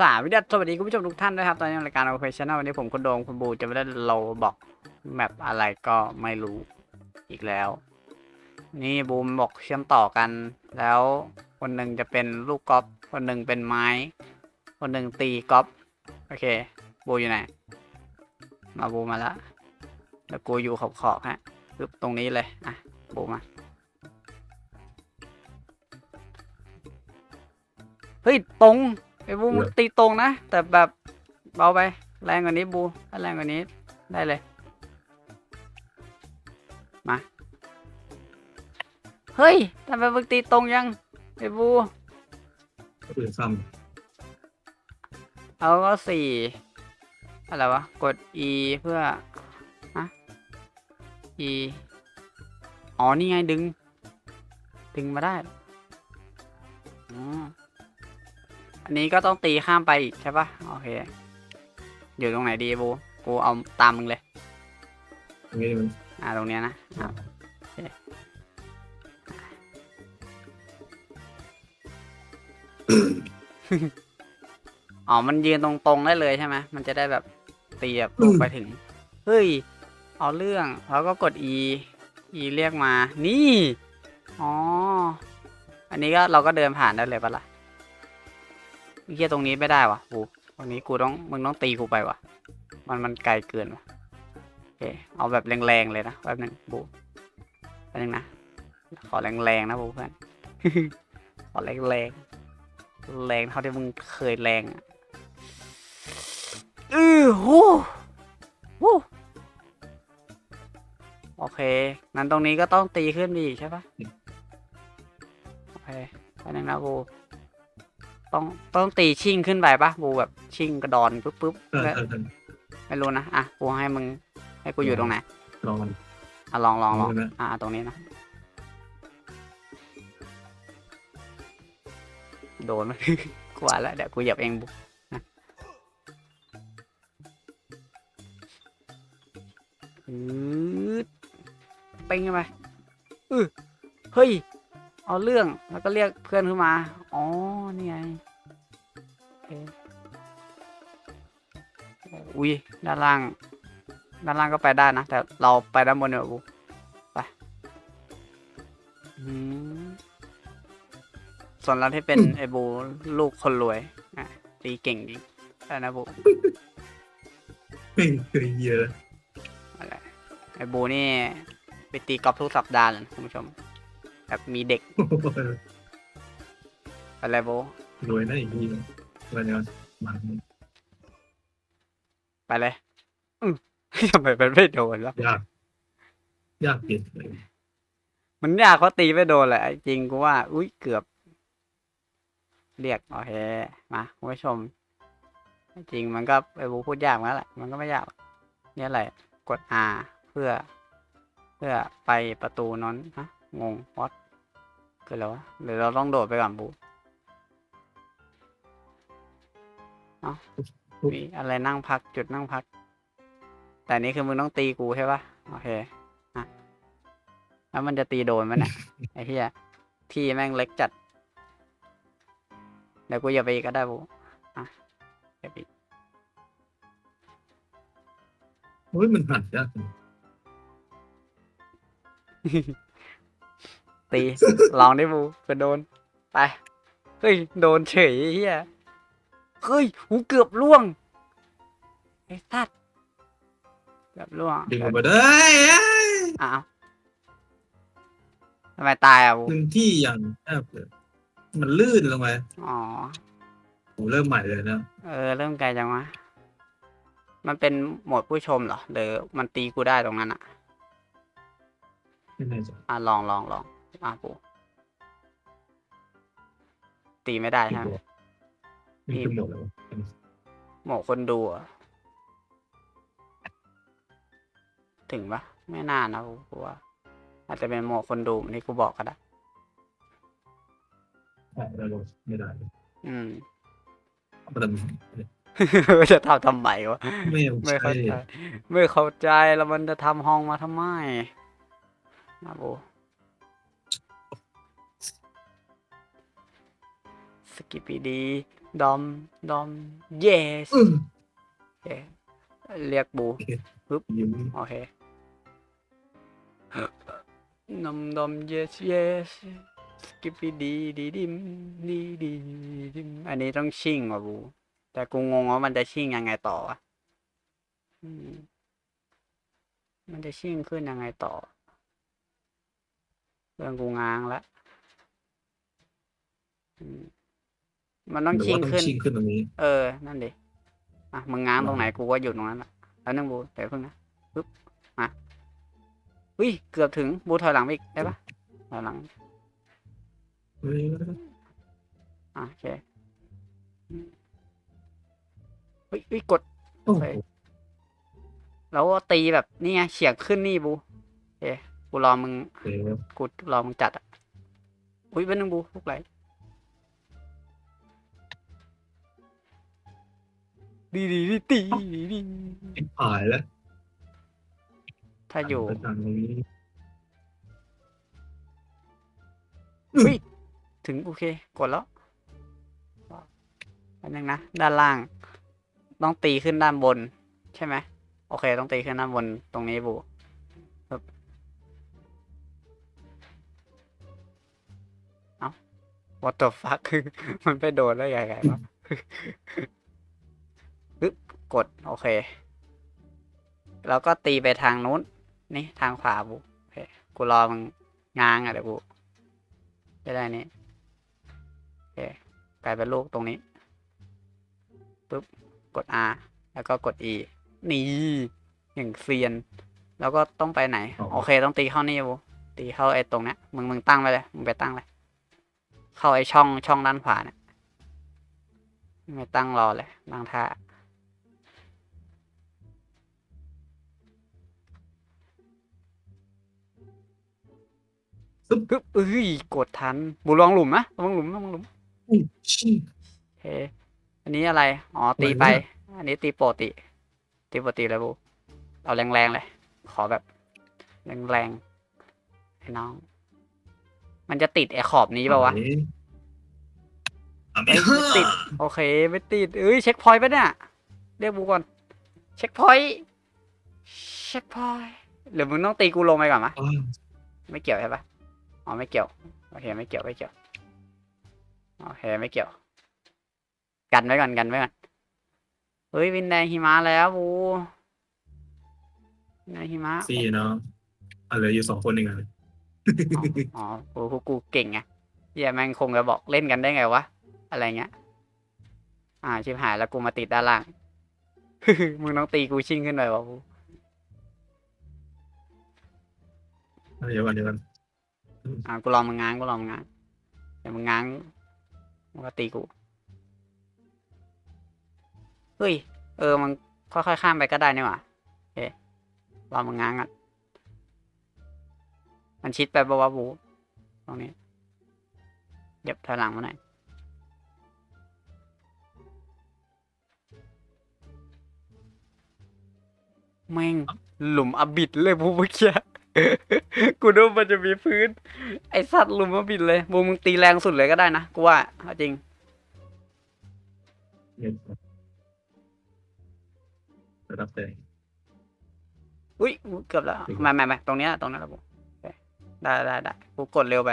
สามวิดัสสวัสดีคุณผู้ชมทุกท่านด้วยครับ ตอนนี้รายการโอเคชั่นวันนี้ผมคุณโดงคุณบูจะไม่ได้โลบอกแมปอะไรก็ไม่รู้อีกแล้ว นี่บูมบอกเชื่อมต่อกัน แล้วคนหนึ่งจะเป็นลูกกอล์ฟคนหนึ่งเป็นไม้ คนหนึ่งตีกอล์ฟโอเค บูอยู่ไหน มาบูมาแล้วแล้วกูอยู่ขอบขอบฮะปึ๊บตรงนี้เลยอะบูมาเฮ้ยตรง ไอ้บูมันตีตรงนะ แต่แบบเบาไป แรงกว่านี้บูถ้าแรงกว่านี้ได้เลย มา เฮ้ยทำไมมึงตีตรงยังไอ้บูก็คือซ้เอาก็สี่อะไรวะ กด e เพื่อฮะ e อ๋อ นี่ไงดึง ดึงมาได้อ๋อ อันนี้ก็ต้องตีข้ามไปอีกใช่ปะโอเค อยู่ตรงไหนดีบู กูเอาตามมึงเลยำตรงนี้มันอ่าตรงเนี้ยนะอะโอเคอ๋อ มันยืนตรงๆได้เลยใช่ไหมมันจะได้แบบตีแบบลงไปถึง เฮ้ย เอาเรื่อง แล้วก็กด e e เรียกมา นี่ อ๋อ อันนี้ก็เราก็เดินผ่านได้เลยปะล่ะ เฮียตรงนี้ไม่ได้วะกูตรงนี้กูต้องมึงต้องตีกูไปวะมันมันไกลเกินวะโอเคเอาแบบแรงๆเลยนะแป๊บหนึงบูแป๊บนึงนะขอแรงๆนะบูเพื่อนขอแรงๆแรงเท่าที่มึงเคยแรงอะอือหูหูโอเคนั้นตรงนี้ก็ต้องตีขึ้นไปอีใช่ปะโอเคไปหนึ่งนะบู ต้องต้องตีชิ่งขึ้นไปปะบูแบบชิ่งกระดอนปุ๊บปุ๊บเออแล้วเออเออไม่รู้นะอะกูให้มึงให้กูอยู่ตรงไหนลองมันอะลองลองลองตรงนี้นะอะตรงนี้นะโดนไหมกูว่าแล้วเดี๋ยวกูเหยียบเองบุนะอืดเป้งขึ้นไปอือเฮ้ย เอาเรื่องแล้วก็เรียกเพื่อนขึ้นมา อ๋อ นี่ไงโอเคอุ้ยด้านล่าง ด้านล่างก็ไปได้นะ แต่เราไปด้านบนเนอะบูไปอืมส่วนเราที่เป็นไอบูลูกคนรวย อะตีเก่งจริงได้นะบูไม่เคยเยอะอะไรไอบูนี่ ไปตีกอล์ฟทุกสัปดาห์เลยนะคุณผู้ชม แบบมีเด็ก อะไรบูรวยนะอีกทีนึงรวยเนี่ยมันไปเลยอืม ทำไมมันไม่โดนวะยาก ยากเปลี่ยนเลยมันยากเขาตีไม่โดนแหละจริงกูว่า อุ้ยเกือบ เรียกโอเคมาคุณผู้ชม จริงมันก็ไอ้บูพูดยากมาแล้วแหละมันก็ไม่ยากหรอกเนี่ยแหละกด R เพื่อ เพื่อไปประตูนั้นฮะงงวัดคืออะไรวะหรือเราต้องโดดไปก่อนบู เอ้ามีอะไรนั่งพักจุดนั่งพัก แต่อันนี้คือมึงต้องตีกูใช่ปะโอเคอะแล้วมันจะตีโดนไหมเนี่ยไอ้เหี้ยที่แม่งเล็กจัดเดี๋ยวกูอย่าไปอีกก็ได้บูอะอย่าไปอีกโอ้ยมันหันยากจังตีลองได้บูเพื่อโดน ไป เฮ้ย โดนเฉยไอ้เฮีย เฮ้ยหูเกือบล่วง ไอ้สัตว์เกือบล่วงดึงออกมาได้เอ้ยอ้าวทำไมตายอะบูพื้นที่อย่างแคบเลยมันลื่นลงไปอ๋อ ผมเริ่มใหม่เลยนะเออ เริ่มไกลจังวะ มันเป็นโหมดผู้ชมเหรอ หรือมันตีกูได้ตรงนั้นอะไม่แน่ใจอะลองลองลองอะปูตีไม่ได้ที่ใช่ไหมบอก นี่คือหมดแล้ววะโหมดคนดูอะถึงปะไม่น่านะกูกูว่า อาจจะเป็นโหมดคนดูเหมือนที่กูบอกก็ได้ใช่แล้วไม่ได้ อืมมันจะทำทำไมวะไม่ไม่ใช่เข้าใจไม่เข้าใจแล้วมันจะทำห้องมาทำไมนะโบสกิปปีดี ดอม ดอม yes อืมโอเค เรียกบูยิ้มโอเคนมดอม yes yes สกิปปี้ดีดีดิมดีดีดิมอันนี้ต้องชิ่งว่ะบู แต่กูงงว่ามันจะชิ่งยังไงต่อวะอืมมันจะชิ่งขึ้นยังไงต่อเรื่องกูง้างละอืม มันต้องหรือชิ่งว่าต้องขึ้น ชิงขึ้นตรงนี้ เออ นั่นดิอะมึงง้างตรงไหนกูก็หยุดตรงนั้นละแล้วนึงบูเดี๋ยวเพิ่งนะปึ๊บ มาอุ้ย เกือบถึง บูถอยหลังไปอีก ได้ปะถอยหลังเฮ้ยอะโอเคอืมเฮ้ยเฮ้ยกด โอ้โหแล้วก็ตีแบบนี่ไงเฉียงขึ้นนี่บูโอเคกูรอมึง เดี๋ยวกูรอมึงจัดอะ อุ้ยเป็นนึงบูลูกไหล ดีดีดีตีดีดีหายแล้วถ้าอยู่ไปทางนี้ถึงโอเค กดแล้วอันนึงนะ ด้านล่าง ต้องตีขึ้นด้านบน ใช่ไหม โอเค ต้องตีขึ้นด้านบนตรงนี้บูปึ๊บเอ้า what the fuck คือมันไปโดนได้ยังไงวะปึ๊บ กด โอเค แล้วก็ตีไปทางนู้น นี่ทางขวาบูโอเคกูรอมึงง้างอะเดี๋ยวบูจะได้นี่โอเคกลายเป็นลูกตรงนี้ปุ๊บกด R แล้วก็กด E นี่อย่างเซียน แล้วก็ต้องไปไหน โอเค ต้องตีเข้านี่บูตีเข้าไอ้ตรงเนี้ยมึงมึงตั้งไปเลยมึงไปตั้งเลยเข้าไอ้ช่องช่องด้านขวาเนี่ยไม่ตั้งรอเลยตั้งท่า ปึ๊บเอ้ยกดทันบูลองหลุมนะลองหลุมลองหลุมอุ้ยชิงโอเคอันนี้อะไร อ๋อ ตีไปอะไรวะอันนี้ตีปกติ ตีปกติเลยบู เอาแรงๆเลย ขอแบบ แรงๆไอ้น้อง มันจะติดไอ้ขอบนี้เปล่าวะอะเอ้ยไม่ติด โอเค ไม่ติด เอ้ย เช็คพอยต์ปะเนี่ย เรียกบูก่อน เช็คพอยต์ เช็คพอยต์หรือมึงต้องตีกูลงไปก่อนมะอ่าไม่เกี่ยวใช่ปะ อ๋อไม่เกี่ยวโอเคไม่เกี่ยวไม่เกี่ยวโอเคไม่เกี่ยว กันไว้ก่อนกันไว้ก่อนเฮ้ยวินแดงหิมะแล้วบูวินแดงหิมะสี่เนาะอะเหลืออยู่สองคนเองอะอ๋ออ๋อกูกูเก่งไงเหี้ยแม่งคงจะบอกเล่นกันได้ไงวะ อะไรเงี้ย อ่า ชิบหายแล้วกูมาติดด้านล่าง มึงต้องตีกูชิ่งขึ้นหน่อยวะบูเดี๋ยวก่อนเดี๋ยวก่อน อ่ากูลองมึงง้างกูลองมึงง้างเดี๋ยวมึงง้างมึงก็ตีกูเฮ้ยเออมันค่อยๆข้ามไปก็ได้นี่หว่าโอเครอมึงง้างอะมันชิดไปบ่าวบูตรงนี้เดี๋ยวถอยหลังมาหน่อยแม่งหลุมอบิดเลยบูเมื่อกี้ กูดูมันจะมีพื้น ไอสัตว์หลุมอบิดเลยบูมึงตีแรงสุดเลยก็ได้นะกูว่าเอาจริงเนี่ยระดับแต่อุ้ยอุ๊ยเกือบแล้วจริงไม่ไม่ไม่ตรงเนี้ยตรงนั้นแหละบูโอเคได้ได้ได้กูกดเร็วไป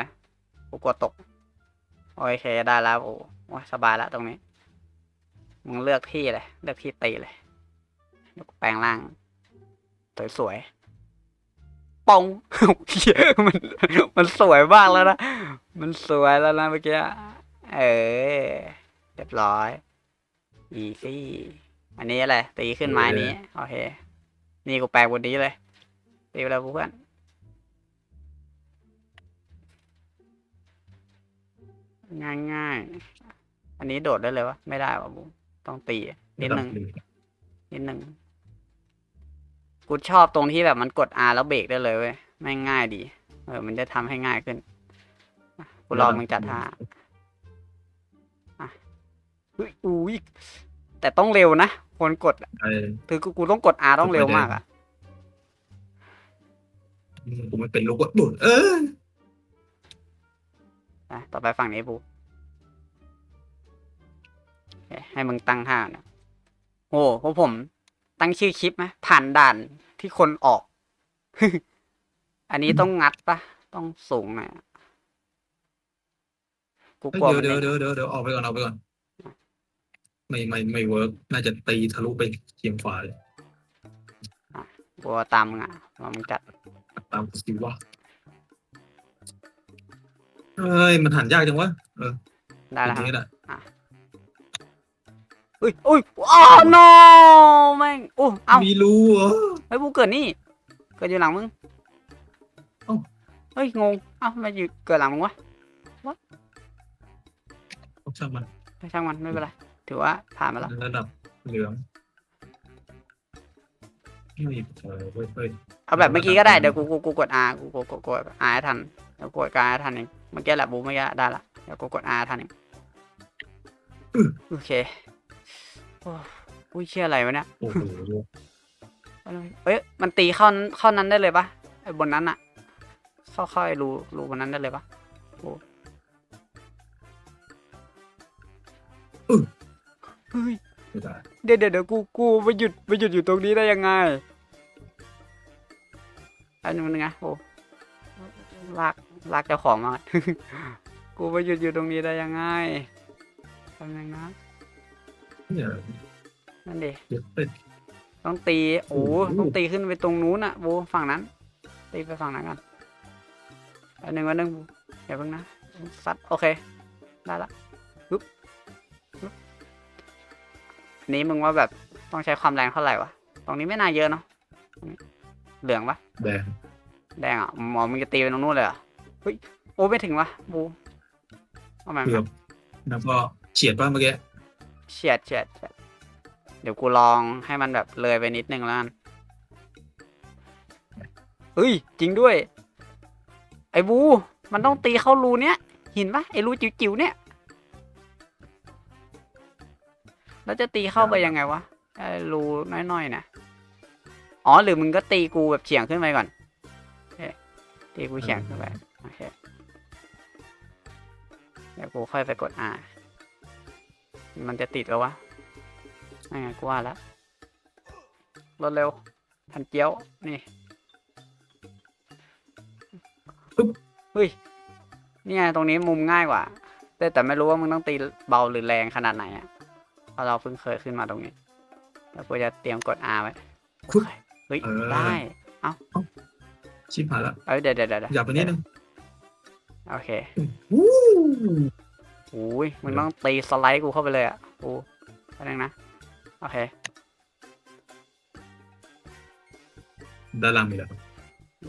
กูกดตก โอเคได้แล้วโอ้โอ้ยสบายแล้วตรงนี้ มึงเลือกที่เลย เลือกที่ตีเลยเดี๋ยวกูแปลงร่าง สวยๆ ปองเหี้ยมันมันสวยมากแล้วนะ มันสวยแล้วนะเมื่อกี้ เออเรียบร้อยอีซี่อันนี้อะไร ตีขึ้นไม้นี้ โอเค นี่กูแปลงบนนี้เลย ตีไปแล้วเพื่อนง่ายง่ายๆอันนี้โดดได้เลยวะ ไม่ได้วะบูต้องตี นิดนึงระบหนิดนึง กูชอบตรงที่แบบมันกด R แล้วเบรกได้เลยเว้ยแม่งง่ายดี เออ มันจะทำให้ง่ายขึ้นอะกูรอมึงจัดท่าอะอุ้ยอุ้ยแต่ต้องเร็วนะคนกดอะไอ้คือกูกูต้องกด R ต้องเร็วมากอะกูไม่เป็นลูกวัดบุญเอออะต่อไปฝั่งนี้บูเคให้มึงตั้งท่านะโอ้พวกผม ตั้งชื่อคลิปไหมผ่านด่านที่คนออก อันนี้ต้องงัดปะต้องสูงหน่อยอะกูเฮ้ยกลัวเดี๋ยวมันเดี๋ยวไม่เดี๋ยวเดี๋ยวเดี๋ยวออกไปก่อนออกไปก่อน ไม่ไม่ไม่เวิร์กน่าจะตีทะลุไปเคียงขวาเลยกลัวตามมึงอะว่ามึงจัดตามสิวะเอ้ย มันหันยากจังวะเออได้แล้วจคริงรับๆนะ อุ้ยอุ้ยอ้าว no แม่งโอ้เอ้ามีรู้เหรอ เฮ้ยกูเกิดนี่ เกิดอยู่หลังมึงเอ้า เฮ้ยงงเอ้าทำไมาอยู่เกิดหลังมึงวะต้องช่างมันช่างมันไม่เป็นไรถือว่าผ่านมาแล้ว ระดับเหลืองไม่เออเฮ้ยเฮ้ยเอาแบบเมื่อกี้ก็ได้เดี๋ยวกูกูกูกด R กูกูกูกด R ให้ทันเดี๋ยวกดการทันเองเมื่อกี้แหละบูเมื่อกี้ได้ละเดี๋ยวกูกด R ทันเองโอเค โอ้อุ้ยเชื่ออะไรวะเนี่ยโอ้โหเอ้ยมันตีเข้านั้นเข้านั้นได้เลยปะไอ้บนนั้นอะเข้าเข้าไอ้รูรูบนนั้นได้เลยปะโอ้เฮ้ยไม่ได้เดี๋ยวเดี๋ยวเดี๋ยวกูกูไปหยุดไปหยุดอยู่ตรงนี้ได้ยังไงอันนี้มันไงโอ้ลากลากเจ้าของมา กูไปหยุดอยู่ตรงนี้ได้ยังไงทำยังไงนะ เนี่ยนั่นดิเดี๋ยวเป็นต้องตีโอ้โอ้โหต้องตีขึ้นไปตรงนู้นอะบูฝั่งนั้น ตีไปฝั่งนั้นกันอันหนึ่งวันหนึ่งบูอย่าเพิ่งนะซัดโอเค ได้ละปึ๊บปึ๊บอันนี้มึงว่าแบบต้องใช้ความแรงเท่าไหร่วะตรงนี้ไม่น่าเยอะเนาะตรงนี้เหลืองปะแดงแดงอะหมอมึงจะตีไปตรงนู้นเลยเหรอะเฮ้ยโอ้ไม่ถึงวะบูเอาใหม่เกือบแล้วก็เฉียดป่ะเมื่อกี้ เฉียดเฉียดเฉียดเดี๋ยวกูลองให้มันแบบเลยไปนิดนึงแล้วกันเฮ้ย จริงด้วย ไอ้บู มันต้องตีเข้ารูเนี้ยเห็นปะไอ้รูจิ๋วๆเนี่ยแล้วจะตีเข้าไปยังไงวะไอ้รูน้อยๆนะอ๋อหรือมึงก็ตีกูแบบเฉียงขึ้นไปก่อนตีกูเฉียงขึ้นไปโอเคเดี๋ยวกูค่อยไปกด R มันจะติดแล้ววะไม่ไงกูว่าแล้วรถเร็ว ทันเจียว นี่เฮ้ยนี่ไงตรงนี้มุมง่ายกว่า แต่แต่ไม่รู้ว่ามึงต้องตีเบาหรือแรงขนาดไหนอะเพราะเราเพิ่งเคยขึ้นมาตรงนี้ แล้วกูจะเตรียมกด R ไว้คุบเฮ้ยเออได้ชิบหายละเอ้ยเดี๋ยวเดี๋ยวเดี๋ยวอย่าไปนิดนึง โอเควู้โอ้ยมึงต้องตีสไลด์กูเข้าไปเลยอะกูแป๊บนึงนะ โอเค ด้านล่างมีแล้ว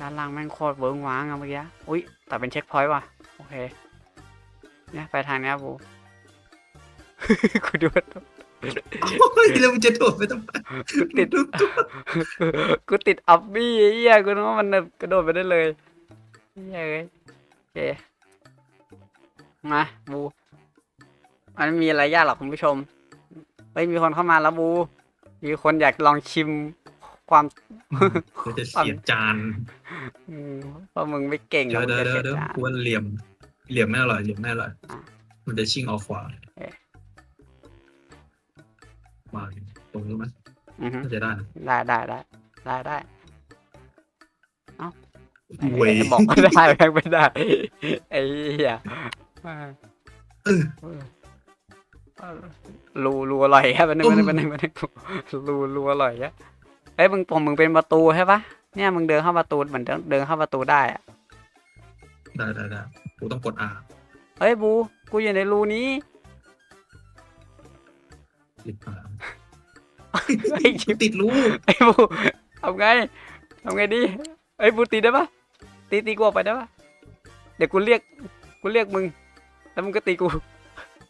ด้านล่างแม่งโคตรเวิ้งว้างอะเมื่อกี้ อุ้ยแต่เป็นเช็คพอยต์ว่ะ โอเค เนี่ยไปทางเนี้ยบูกูดูโอ้ยแล้วมันจะโดดไปทำไมกูติดกูติดอัพบี้ไอ้เหี้ยกูนึกว่ามันแบบกระโดดไปได้เลยเหี้ยเลยโอเค มาบู มันไม่มีอะไรยากหรอกคุณผู้ชมเฮ้ยมีคนเข้ามาแล้วบู มีคนอยากลองชิมความเดี๋ยวจะเสียจานอืมเพราะมึงไม่เก่งเดี๋ยวมึงเดี๋ยวจะเดี๋ยเสีวยเดี๋ยวจานควรเหลี่ยม เหลี่ยมไม่อร่อยเหลี่ยมไม่อร่อยอะมันจะชิ่งออกขวาเอ๊ะมาตรงนี้ไหมอือฮึน่าจะได้นะได้ได้ได้ได้ได้เอ้าเว้ยไอ้บอกไม่ได้แม่งไม่ได้ไอ้เหี้ยมาเออเออ รูรูอร่อยแค่เป็นหนึ่งเป็นหนึ่งเป็นหนึ่งเป็นหนึ่งรูรูอร่อยแค่เอ้ยมึงผมมึงเป็นประตูใช่ปะเนี่ยมึงเดินเข้าประตูเหมือนเดินเข้าประตูได้อะได้ได้ได้กูต้องกด R เฮ้ยบู กูอยู่ในรูนี้ติดมาไอ้ชิบติดรู้ไอ้บูทำไงทำไงดีไอ้ยบูตีได้ปะตีตีกูออกไปได้ปะเดี๋ยวกูเรียกกูเรียกมึง แล้วมึงก็ตีกู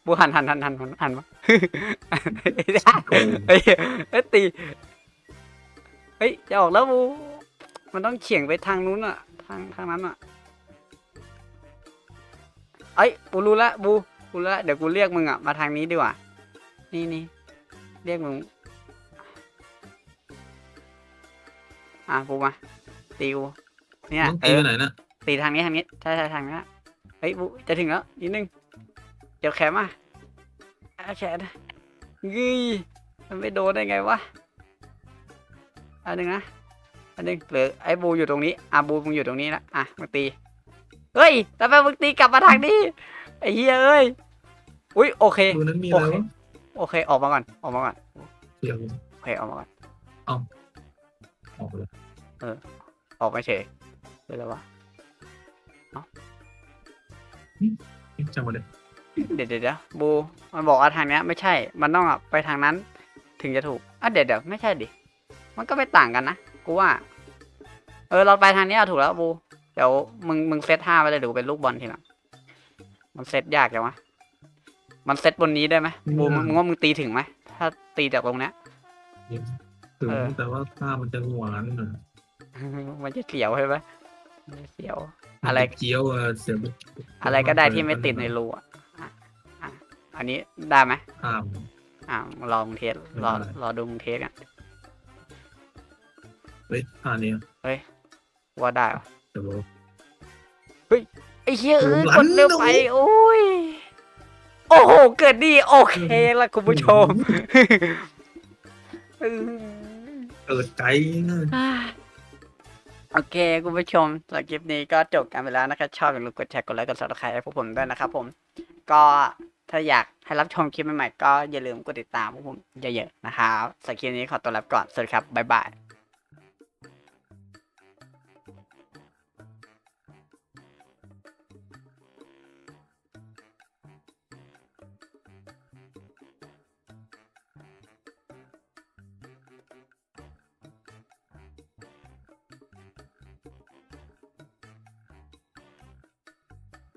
บูหันหันหันหันหันหันมาเฮ้ยเฮ้ยตี เฮ้ยจะออกแล้วบู มันต้องเฉียงไปทางนู้นอะทางทางนั้นอะเอ้ยบูรู้ละบูกูรู้ละเดี๋ยวกูเรียกมึงอะมาทางนี้ดีกว่า นี่นี่เรียกมึง อะปูมาตีกูเนี่ยต้องเอตีอไปไหนนะตีทางนี้ทางนี้ใช่ใช่ทางนี้เฮ้ยปูจะถึงแล้วนิดนึง เดี๋ยวแขนมาเอาแขนงี้มันไม่โดนได้ไงวะอันหนึ่งนะอันหนึ่งเหลือไอ้บูอยู่ตรงนี้อะบูมึงอยู่ตรงนี้นะอะมึงตีเฮ้ยแต่ไปมึงตีกลับมาทางนี้ไอ้เฮียเอ้ยอุ้ยโอเคดูนั้นมีอะไรวะโอเค ออกมาก่อนออกมาก่อนเดี๋ยวโอเคออกมาก่อนออกเลยออกมาเฉยเป็นไรวะจำมาเลย เดี๋ยวเดี๋ยวเดี๋ยวบู มันบอกว่าทางเนี้ยไม่ใช่ มันต้องอะไปทางนั้น ถึงจะถูกอะเดี๋ยวเดี๋ยวไม่ใช่ดิ มันก็ไม่ต่างกันนะ กูว่า เออ เราไปทางนี้อะถูกแล้วบู เดี๋ยวมึงมึงเซตท่าไปเลยเดี๋ยวกูเป็นลูกบอลทีหลังมันเซตยากจังวะ มันเซตบนนี้ได้ไหมบูมึงมึงว่ามึงตีถึงไหม ถ้าตีจากตรงเนี้ยถึงเออแต่ว่าผ้ามันจะหวานหน่อยมันจะเสียวใช่ไหมมันจะเสียว อะไรมันจเจียวอะเสียบอะไรก็ได้ที่ไม่ติดในรูอะ อะอะอันนี้ได้ไหมข้ามอ่าลองเทสรอไม่ได้รอดูมึงเทสกันเฮ้ยผ้าเนี้ยว่าได้เหรอเดี๋ยวบอกไอ้เหี้ยเอ้ยหลักงดเร็วไปหนูโอ้ยโอ้โหเกิดดีโอเคละคุณผู้ชมเกิดไกลนะอ่าโอเค คุณผู้ชมสำหรับคลิปนี้ก็จบกันไปแล้วนะครับ ชอบอย่าลืมกดแชร์กดไลค์กดซับสไครต์ให้พวกผมด้วยนะครับผม ก็ ถ้าอยากให้รับชมคลิปใหม่ๆก็อย่าลืมกดติดตามพวกผมเยอะๆนะครับสำหรับคลิปนี้ขอตัวลาไปก่อน สวัสดีครับ บ๊ายบาย